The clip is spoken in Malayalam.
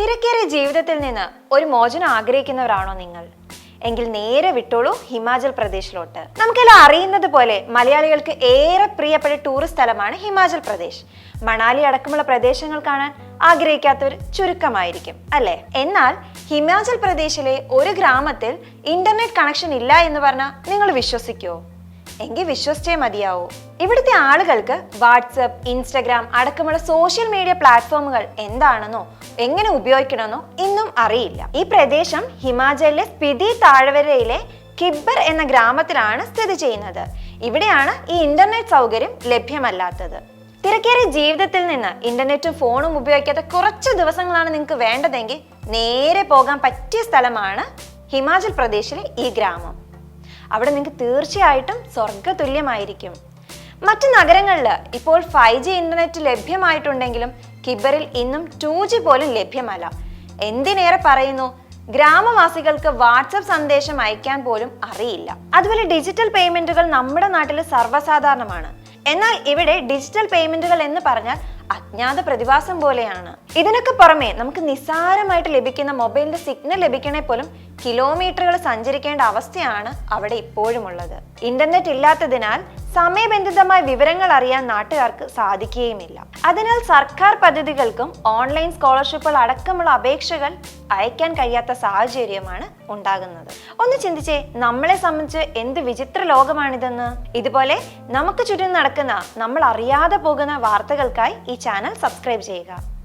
തിരക്കേറിയ ജീവിതത്തിൽ നിന്ന് ഒരു മോചനം ആഗ്രഹിക്കുന്നവരാണോ നിങ്ങൾ? എങ്കിൽ നേരെ വിട്ടോളൂ ഹിമാചൽ പ്രദേശിലോട്ട്. നമുക്കെല്ലാം അറിയുന്നത് പോലെ മലയാളികൾക്ക് ഏറെ പ്രിയപ്പെട്ട ടൂറിസ്റ്റ് സ്ഥലമാണ് ഹിമാചൽ പ്രദേശ്. മണാലി അടക്കമുള്ള പ്രദേശങ്ങൾ കാണാൻ ആഗ്രഹിക്കാത്തവർ ചുരുക്കമായിരിക്കും അല്ലേ? എന്നാൽ ഹിമാചൽ പ്രദേശിലെ ഒരു ഗ്രാമത്തിൽ ഇന്റർനെറ്റ് കണക്ഷൻ ഇല്ല എന്ന് പറഞ്ഞാൽ നിങ്ങൾ വിശ്വസിക്കുമോ എങ്കിൽ വിശ്വസിച്ചേ മതിയാവൂ. ഇവിടുത്തെ ആളുകൾക്ക് വാട്സപ്പ് ഇൻസ്റ്റഗ്രാം അടക്കമുള്ള സോഷ്യൽ മീഡിയ പ്ലാറ്റ്ഫോമുകൾ എന്താണെന്നോ എങ്ങനെ ഉപയോഗിക്കണമെന്നോ ഇന്നും അറിയില്ല. ഈ പ്രദേശം ഹിമാചലിലെ സ്പിതി താഴ്വരയിലെ കിബ്ബർ എന്ന ഗ്രാമത്തിലാണ് സ്ഥിതി ചെയ്യുന്നത്. ഇവിടെയാണ് ഈ ഇന്റർനെറ്റ് സൗകര്യം ലഭ്യമല്ലാത്തത്. തിരക്കേറിയ ജീവിതത്തിൽ നിന്ന് ഇന്റർനെറ്റും ഫോണും ഉപയോഗിക്കാത്ത കുറച്ച് ദിവസങ്ങളാണ് നിങ്ങൾക്ക് വേണ്ടതെങ്കിൽ നേരെ പോകാൻ പറ്റിയ സ്ഥലമാണ് ഹിമാചൽ പ്രദേശിലെ ഈ ഗ്രാമം. അവിടെ നിങ്ങൾക്ക് തീർച്ചയായിട്ടും സ്വർഗതുല്യമായിരിക്കും മറ്റ് നഗരങ്ങളിൽ ഇപ്പോൾ ഫൈവ് ജി ഇന്റർനെറ്റ് ലഭ്യമായിട്ടുണ്ടെങ്കിലും കിബറിൽ ഇന്നും ടു ജി പോലും ലഭ്യമല്ല. എന്തിനേറെ പറയുന്നു? ഗ്രാമവാസികൾക്ക് വാട്സപ്പ് സന്ദേശം അയക്കാൻ പോലും അറിയില്ല. അതുപോലെ ഡിജിറ്റൽ പേയ്മെന്റുകൾ നമ്മുടെ നാട്ടിൽ സർവസാധാരണമാണ്. എന്നാൽ ഇവിടെ ഡിജിറ്റൽ പേയ്മെന്റുകൾ എന്ന് പറഞ്ഞാൽ അജ്ഞാത പ്രതിഭാസം പോലെയാണ്. ഇതിനൊക്കെ പുറമെ നമുക്ക് നിസ്സാരമായിട്ട് ലഭിക്കുന്ന മൊബൈലിന്റെ സിഗ്നൽ ലഭിക്കണേ പോലും കിലോമീറ്ററുകൾ സഞ്ചരിക്കേണ്ട അവസ്ഥയാണ് അവിടെ ഇപ്പോഴുമുള്ളത്. ഇന്റർനെറ്റ് ഇല്ലാത്തതിനാൽ സമയബന്ധിതമായ വിവരങ്ങൾ അറിയാൻ നാട്ടുകാർക്ക് സാധിക്കുകയുമില്ല. അതിനാൽ സർക്കാർ പദ്ധതികൾക്കും ഓൺലൈൻ സ്കോളർഷിപ്പുകൾ അടക്കമുള്ള അപേക്ഷകൾ അയക്കാൻ കഴിയാത്ത സാഹചര്യമാണ് ഉണ്ടാകുന്നത്. ഒന്ന് ചിന്തിച്ചേ നമ്മളെ സംബന്ധിച്ച് എന്ത് വിചിത്ര ലോകമാണിതെന്ന്? ഇതുപോലെ നമുക്ക് ചുറ്റും നടക്കുന്ന നമ്മൾ അറിയാതെ പോകുന്ന വാർത്തകൾക്കായി ഈ ചാനൽ സബ്സ്ക്രൈബ് ചെയ്യുക.